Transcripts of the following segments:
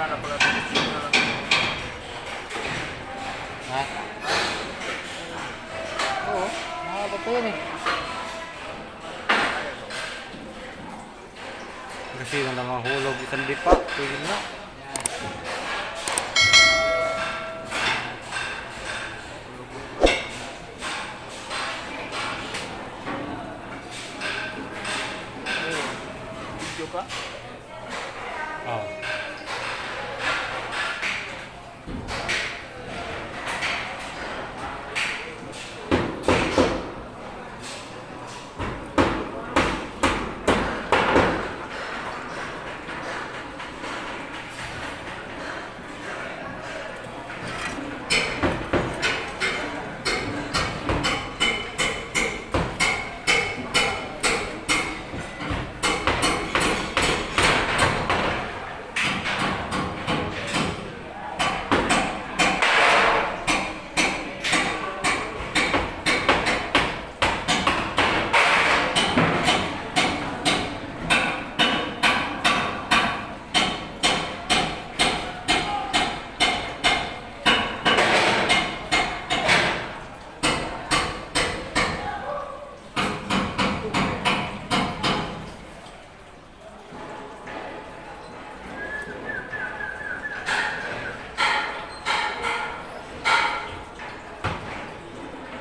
wala na pala. Ha? Oo, mahaba pa yun eh. Kasi na lang ang hulog, isang dipa, pwede na. Video ka? Oo. Oh.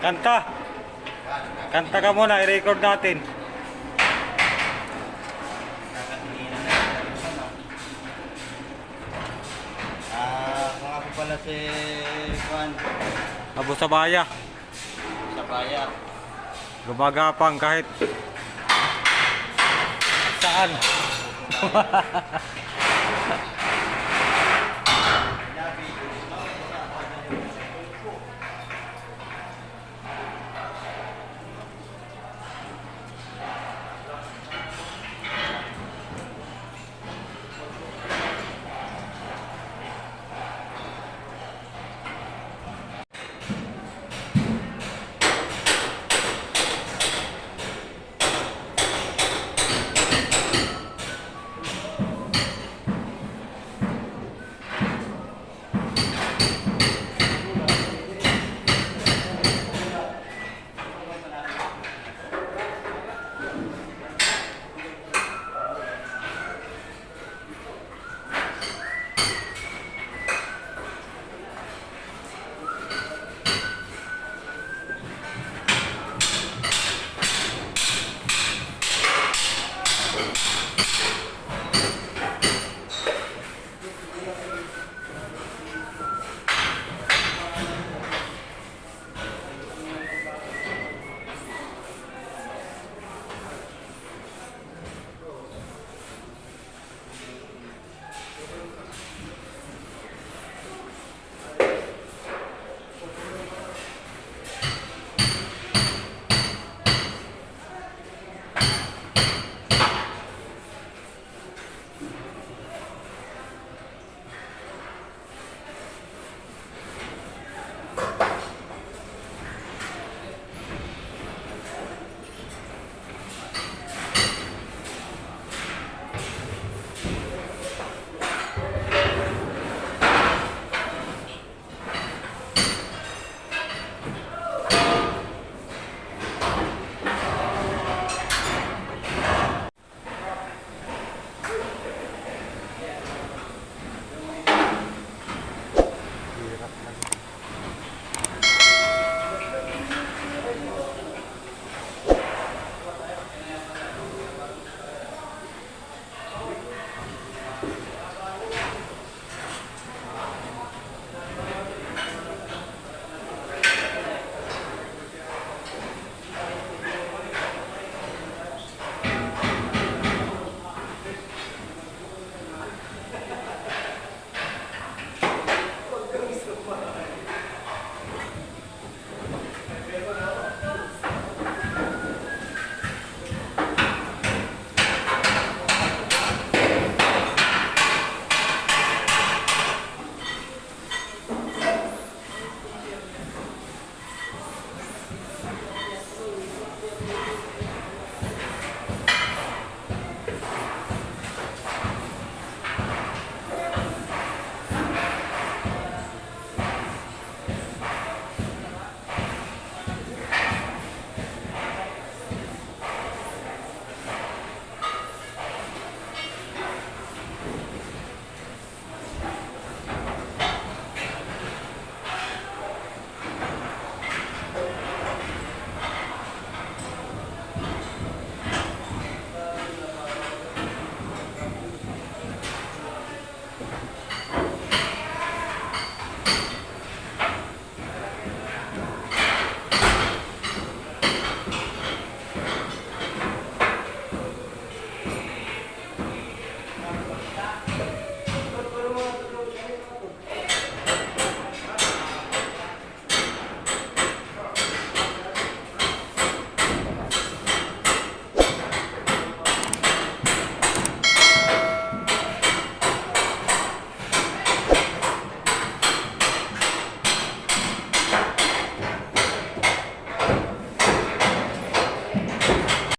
Kanta. Kanta ka muna, i-record natin. Ah, kung ako pala si Juan Abo sa baya. sa baya. Gumagapang kahit saan.